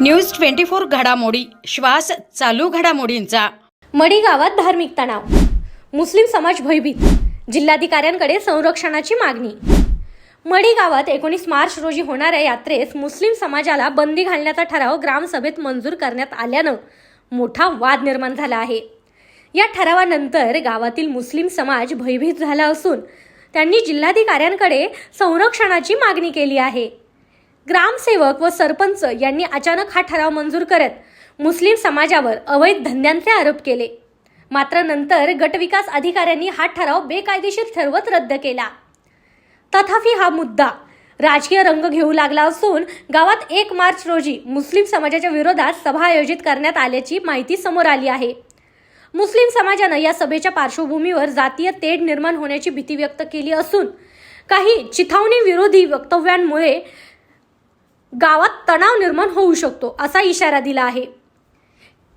News twenty four घडामोडी श्वास चालू घडामोडींचा. मडी गावात धार्मिक तणाव. मुस्लिम समाज भयभीत. जिल्हाधिकाऱ्यांकडे संरक्षणाची मागणी. मडी गावात एकोणीस मार्च रोजी होणाऱ्या यात्रेस मुस्लिम समाजाला बंदी घालण्याचा ठराव ग्रामसभेत मंजूर करण्यात आल्यानं मोठा वाद निर्माण झाला आहे. या ठरावानंतर गावातील मुस्लिम समाज भयभीत झाला असून त्यांनी जिल्हाधिकाऱ्यांकडे संरक्षणाची मागणी केली आहे. ग्रामसेवक व सरपंच यांनी अचानक हा ठराव मंजूर करत मुस्लिम समाजावर अवैध धंद्यांचे आरोप केले. मात्र नंतर गटविकास अधिकाऱ्यांनी हा ठराव बेकायदेशीर ठरवत रद्द केला. तथापि हा मुद्दा राजकीय रंग घेऊ लागला असून गावात एक मार्च रोजी मुस्लिम समाजाच्या विरोधात सभा आयोजित करण्यात आल्याची माहिती समोर आली आहे. मुस्लिम समाजानं या सभेच्या पार्श्वभूमीवर जातीय तेढ निर्माण होण्याची भीती व्यक्त केली असून काही चिथावणी विरोधी वक्तव्यांमुळे गावात तणाव निर्माण होऊ शकतो असा इशारा दिला आहे.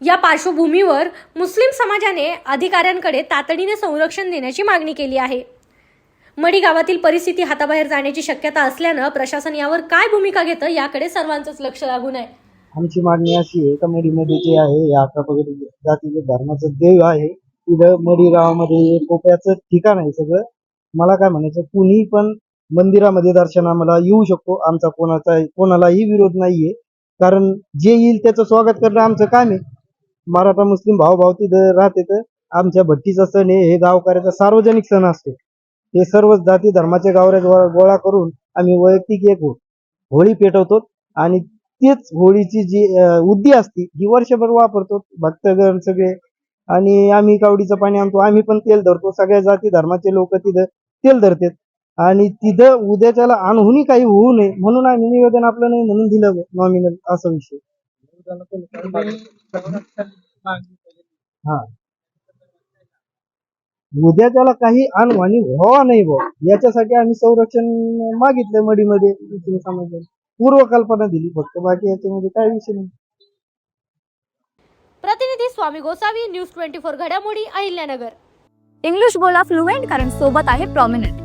या पार्श्वभूमीवर मुस्लिम समाजाने अधिकाऱ्यांकडे तातडीने संरक्षण देण्याची मागणी केली आहे. मडी गावातील परिस्थिती हाताबाहेर जाण्याची शक्यता असल्यानं प्रशासन यावर काय भूमिका घेतं याकडे सर्वांचंच लक्ष लागून आहे. आमची मागणी अशी आहे का मडीमध्ये जे आहे या अकरा पगडी जातीचे धर्माचं देव आहे. तिथं मडी गावामध्ये कोप्याचं ठिकाण आहे सगळं. मला काय म्हणायचं कुणी पण मंदिरामध्ये दर्शनाला येऊ शकतो. आमचा कोणाचा कोणालाही विरोध नाहीये. कारण जे येईल त्याचं स्वागत करणं आमचं काम आहे. मराठा मुस्लिम भाऊ तिथं राहते तर आमच्या भट्टीचा सण आहे हे गावकऱ्याचा सार्वजनिक सण असतो. हे सर्व जाती धर्माच्या गावऱ्या गोळा गोळा करून आम्ही वैयक्तिक एक होळी पेटवतो आणि तीच होळीची जी उद्दी असते ही वर्षभर वापरतो भक्तगण सगळे. आणि आम्ही कावडीचं पाणी आणतो आम्ही पण तेल धरतो. सगळ्या जाती धर्माचे लोक तिथं तेल धरतात. आणि तिथं उद्याच्याला अनहोनी काही होऊ नये म्हणून आम्ही निवेदन आपलं नाही म्हणून दिलं नॉमिनल असा विषय. हा. उद्या त्याला काही अनवाणी व्हावा नाही भाऊ याच्यासाठी आम्ही संरक्षण मागितलं मडीमध्ये तुम्ही समजलं. पूर्व कल्पना दिली. फक्त बाकी याच्यामध्ये काय विषय नाही. प्रतिनिधी Swami Gosavi news twenty four घडामोडी अहिल्यानगर. इंग्लिश बोला फ्लुएंट कारण सोबत आहे प्रॉमिनंट